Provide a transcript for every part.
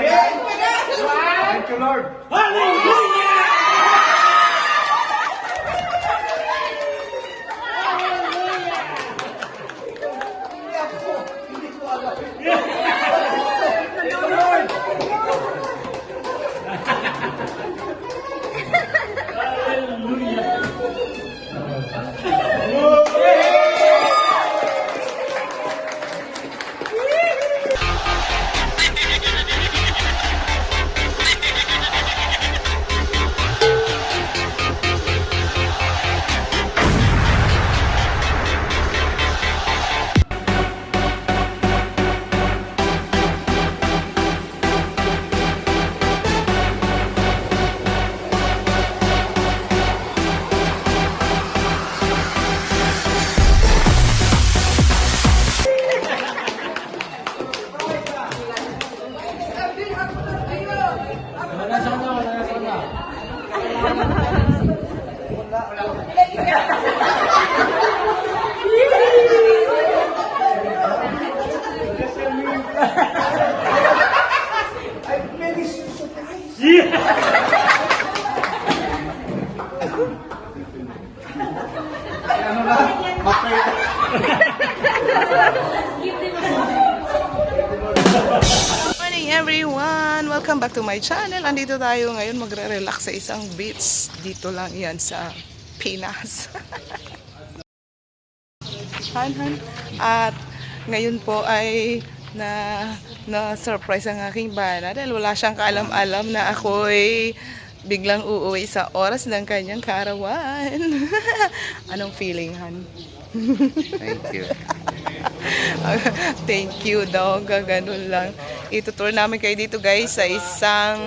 Eyes. Thank you, Lord. Hallelujah! Praise the Lord. Back to my channel. Andito tayo ngayon magre-relax sa isang beach. Dito lang yan sa Pinas. han, han. At ngayon po ay na na surprise ang aking bana dahil wala siyang kaalam-alam na ako'y biglang uuwi sa oras ng kanyang karawan. Anong feeling, Han? Thank you. Thank you daw, gaganon lang. Itutour namin kayo dito guys sa isang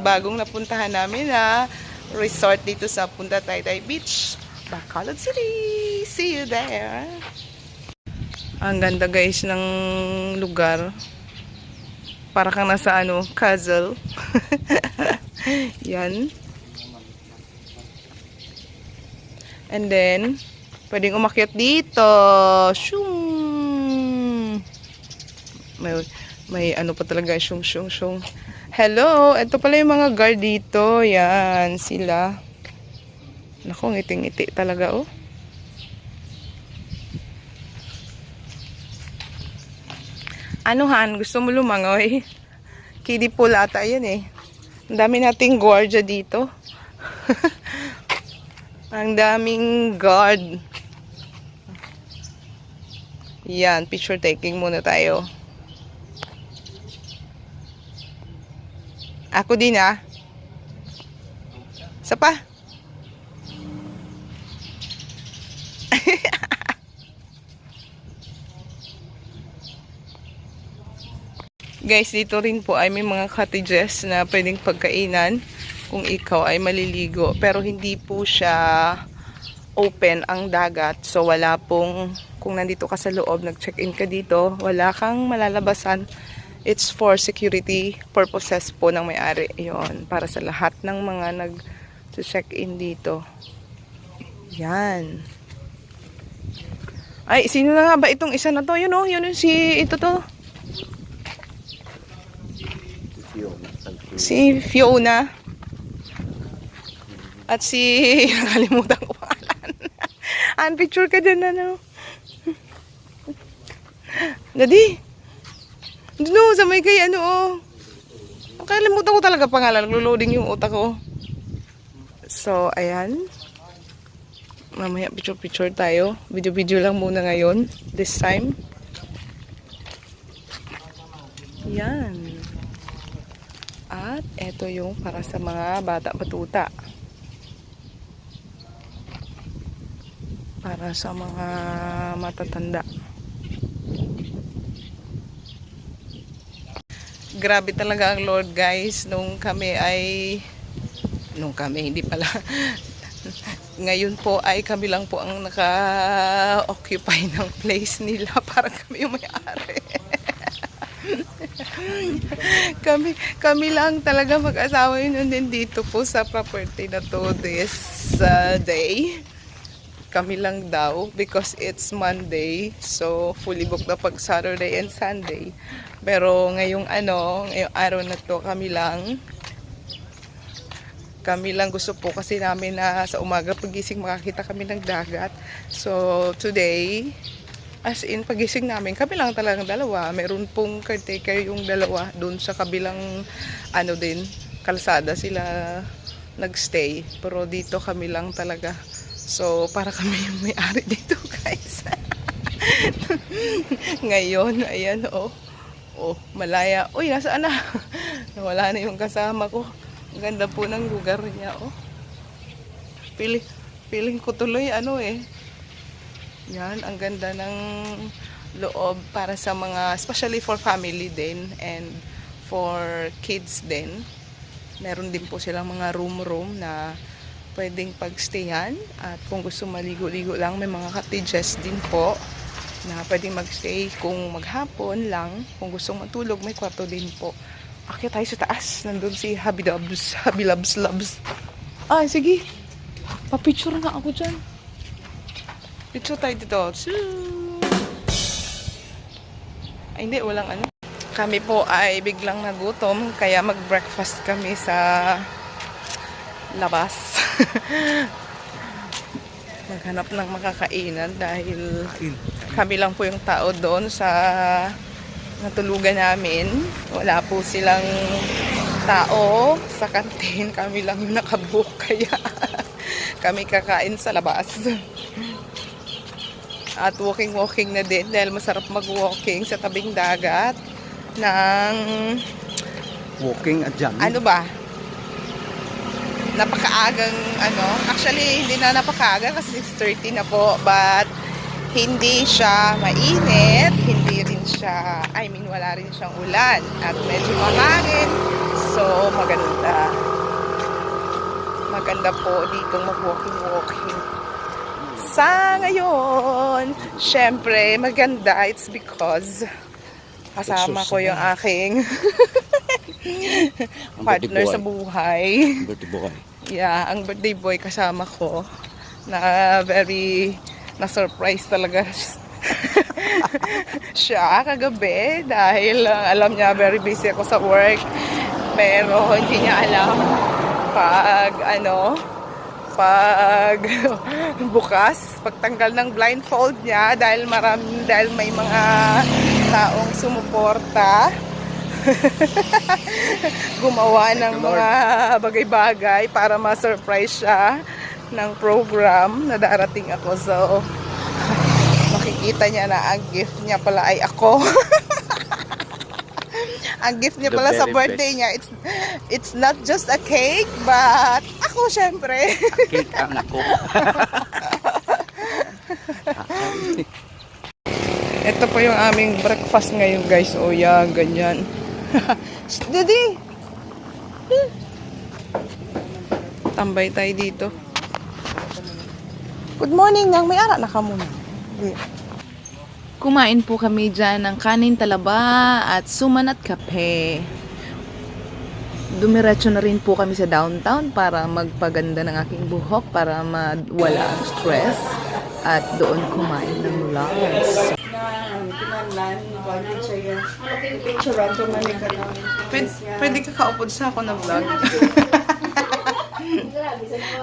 bagong napuntahan namin na resort dito sa Punta Taytay Beach, Bacolod City. See you there. Ang ganda guys ng lugar. Para kang nasa ano, Kazal. Yan. And then, pwedeng umakyat dito. Shung! May, may ano pa talaga, shung, shung, shung. Hello! Ito pala yung mga guard dito. Yan, sila. Naku, ngiting-ngiti talaga, oh. Ano, Han? Gusto mo lumangoy? Kidi pool ata yan, eh. Ang dami nating guardia dito. Ang daming guard. Yan, picture taking muna tayo. Ako din ah. Isa pa. Guys, dito rin po ay may mga cottages na pwedeng pagkainan kung ikaw ay maliligo. Pero hindi po siya open ang dagat. So wala pong, kung nandito ka sa loob, nag-check-in ka dito, wala kang malalabasan. It's for security purposes po ng may-ari. Yun, para sa lahat ng mga nag-check-in dito. Yan. Ay, sino na nga ba itong isa na to? Yun oh, yun yung si, ito to. Si Fiona. At si, nakalimutan ko pangalan. An picture ka dyan, ano. Daddy. No, sa may kay ano, oh. Nakalimutan ko talaga pangalan. Naglo-loading yung utak ko. So, ayan. Mamaya picture-picture tayo. Video-video lang muna ngayon. This time. Yan. At eto yung para sa mga bata batuta. Para sa mga matatanda. Grabe talaga ang Lord guys nung kami ay nung kami hindi pala ngayon po ay kami lang po ang naka-occupy ng place nila para kami yung may-ari. kami kami lang talaga mag-asawa yun din dito po sa property na to this uh, day. Kami lang daw because it's Monday. So, fully booked na pag Saturday and Sunday. Pero ngayong ano, ngayong araw na to, kami lang. Kami lang gusto po kasi namin na sa umaga pagising makakita kami ng dagat. So, today, as in pagising namin, kami lang talagang dalawa. Meron pong caretaker yung dalawa doon sa kabilang ano din, kalsada sila nagstay. Pero dito kami lang talaga. So, para kami yung may-ari dito, guys. Ngayon, ayan, oh. Oh, malaya. Uy, nasaan na? Wala na yung kasama ko. Ang ganda po ng lugar niya, oh. Feeling, feeling ko tuloy, ano eh. Yan, ang ganda ng loob para sa mga, especially for family din and for kids din. Meron din po silang mga room-room na pwedeng pagstayan at kung gusto maligo-ligo lang, may mga cottages din po na pwedeng magstay kung maghapon lang. Kung gustong matulog, may kwarto din po. Akyat tayo sa taas. Nandun si Happy Dubs, Happy Loves Loves. Ah, sige. Papicture nga ako dyan. Picture tayo dito. Ay, hindi. Walang ano. Kami po ay biglang nagutom. Kaya mag-breakfast kami sa labas. Maghanap ng makakainan dahil kami lang po yung tao doon sa natulugan namin. Wala po silang tao sa kantin. Kami lang yung nakabook. Kaya kami kakain sa labas. At walking-walking na din dahil masarap mag-walking sa tabing dagat ng Walking at jamming. ano ba? Napakaagang ano, actually hindi na napakaaga kasi 6.30 na po but hindi siya mainit, hindi rin siya, I mean wala rin siyang ulan at medyo mahangin. So maganda. Maganda po dito mag-walking-walking. Sa ngayon syempre maganda it's because kasama ko yung aking partner sa buhay. Birthday boy. Yeah, ang birthday boy kasama ko na very na-surprise talaga siya kagabi dahil uh, alam niya very busy ako sa work pero hindi niya alam pag ano pag bukas pagtanggal ng blindfold niya dahil marami dahil may mga taong sumuporta gumawa ng mga bagay-bagay para ma-surprise siya ng program na darating ako. So, makikita niya na ang gift niya pala ay ako. ang gift niya pala sa birthday niya, it's it's not just a cake, but ako syempre. Cake ang ako. Ito po yung aming breakfast ngayon guys. O yan, ganyan. Daddy! Tambay tayo dito. Good morning, nang may ara na ka muna. Kumain po kami dyan ng kanin talaba at suman at kape. Dumiretso na rin po kami sa downtown para magpaganda ng aking buhok para mawala ang stress at doon kumain ng lunch. Pwede, pwede ka kaupod sa ako na vlog.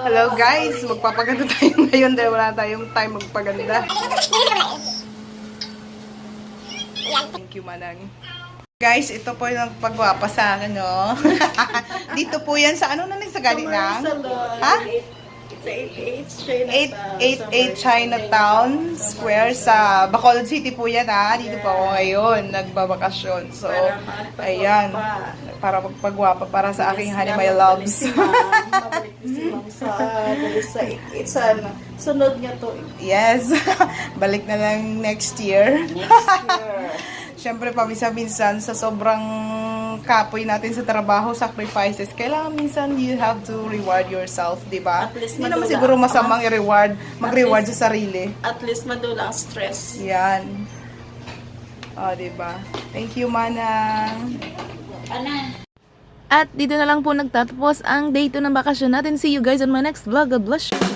Hello guys, magpapaganda tayo ngayon dahil wala tayong time magpaganda. Thank you, Manang. Guys, ito po yung pagwapa sa akin, no? Dito po yan sa ano na sa galing ng? Ha? It's 88 Chinatown. 888 Chinatown Square sa Bacolod City po yan ha. Dito po ako ngayon, nagbabakasyon. So, ayan. Para magpagwapa para sa aking honey my loves. Mabalik si ma'am sa sa it's ano, sunod niya to yes. Balik na lang next year. next year. Siyempre, paminsan-minsan, sa sobrang kapoy natin sa trabaho, sacrifices, kailangan minsan you have to reward yourself, di ba? At least Hindi naman siguro masamang i-reward, mag-reward sa sarili. At least madula ang stress. Yan. O, di ba? Thank you, Manang. At dito na lang po nagtatapos ang day 2 ng bakasyon natin. See you guys on my next vlog. God bless you.